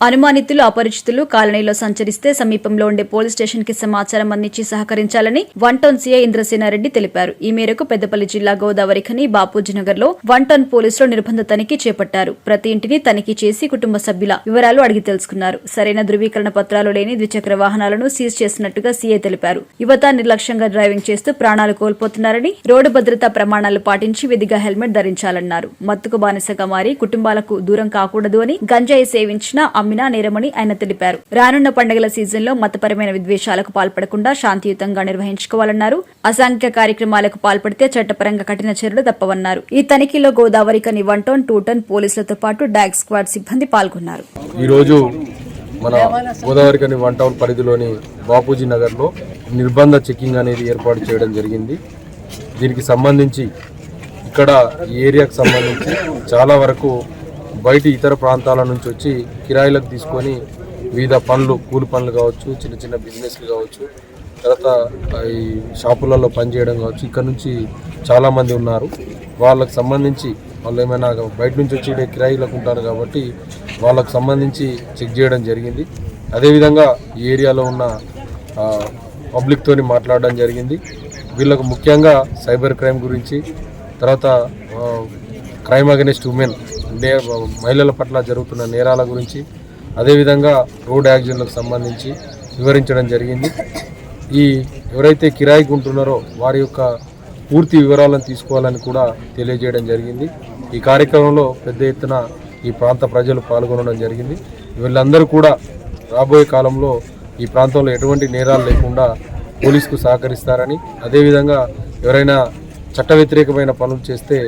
అనుమానితులు అపరిచితులు కాలనీలో సంచరిస్తే సమీపంలో ఉండే పోలీస్ స్టేషన్కి సమాచారం అందించి సహకరించాలని వన్ టౌన్ సీఐ ఇంద్రసేనారెడ్డి తెలిపారు. ఈ మేరకు పెద్దపల్లి జిల్లా గోదావరి ఖని బాపూజీ నగర్లో వన్ టౌన్ పోలీసులు నిర్బంధ తనిఖీ చేపట్టారు. ప్రతి ఇంటిని తనిఖీ చేసి కుటుంబ సభ్యుల వివరాలు అడిగి తెలుసుకున్నారు. సరైన ధృవీకరణ పత్రాలు లేని ద్విచక్ర వాహనాలను సీజ్ చేసినట్టుగా సీఐ తెలిపారు. యువత నిర్లక్ష్యంగా డ్రైవింగ్ చేస్తూ ప్రాణాలు కోల్పోతున్నారని రోడ్డు భద్రతా ప్రమాణాలు పాటించి విధిగా హెల్మెట్ ధరించాలన్నారు. మత్తుకు బానిసగా మారి కుటుంబాలకు దూరం కాకూడదు అని గంజాయి సేవించిన అమ్మినా నేరమని ఆయన తెలిపారు. రానున్న పండుగల సీజన్లో మతపరమైన విద్వేషాలకు పాల్పడకుండా శాంతియుతంగా నిర్వహించుకోవాలన్నారు. అసాంఘిక కార్యక్రమాలకు పాల్పడితే చట్టపరంగా కఠిన చర్యలు తప్పవన్నారు. ఈ తనిఖీలో గోదావరి కని వన్ టౌన్ టూ టన్ పోలీసులతో పాటు డాగ్ స్క్వాడ్ సిబ్బంది పాల్గొన్నారు. ఈరోజు మన గోదావరి కని వన్ టౌన్ పరిధిలోని బాపూజీ నగర్లో నిర్బంధ చెకింగ్ అనేది ఏర్పాటు చేయడం జరిగింది. దీనికి సంబంధించి ఇక్కడ ఈ ఏరియాకు సంబంధించి చాలా వరకు బయట ఇతర ప్రాంతాల నుంచి వచ్చి కిరాయిలకు తీసుకొని వివిధ పనులు కూలి పనులు కావచ్చు చిన్న చిన్న బిజినెస్లు కావచ్చు తర్వాత ఈ షాపులలో పనిచేయడం కావచ్చు ఇక్కడ నుంచి చాలామంది ఉన్నారు. వాళ్ళకు సంబంధించి వాళ్ళు ఏమైనా బయట నుంచి వచ్చి కిరాయిలకు ఉంటారు కాబట్టి వాళ్ళకు సంబంధించి చెక్ చేయడం జరిగింది. అదేవిధంగా ఈ ఏరియాలో ఉన్న పబ్లిక్తో పబ్లిక్తోని మాట్లాడడం జరిగింది. వీళ్ళకు ముఖ్యంగా సైబర్ క్రైమ్ గురించి తర్వాత క్రైమ్ అగెనిస్ట్ ఉమెన్ నే మహిళల పట్ల జరుగుతున్న నేరాల గురించి అదేవిధంగా రోడ్ యాక్సిడెంట్లకు సంబంధించి వివరించడం జరిగింది. ఈ ఎవరైతే కిరాయికి ఉంటున్నారో వారి యొక్క పూర్తి వివరాలను తీసుకోవాలని కూడా తెలియజేయడం జరిగింది. ఈ కార్యక్రమంలో పెద్ద ఎత్తున ఈ ప్రాంత ప్రజలు పాల్గొనడం జరిగింది. వీళ్ళందరూ కూడా రాబోయే కాలంలో ఈ ప్రాంతంలో ఎటువంటి నేరాలు లేకుండా పోలీసుకు సహకరిస్తారని అదేవిధంగా ఎవరైనా చట్ట వ్యతిరేకమైన పనులు చేస్తే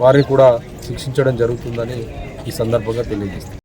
వారిని కూడా శిక్షించడం జరుగుతుందని ఈ సందర్భంగా తెలియజేస్తాను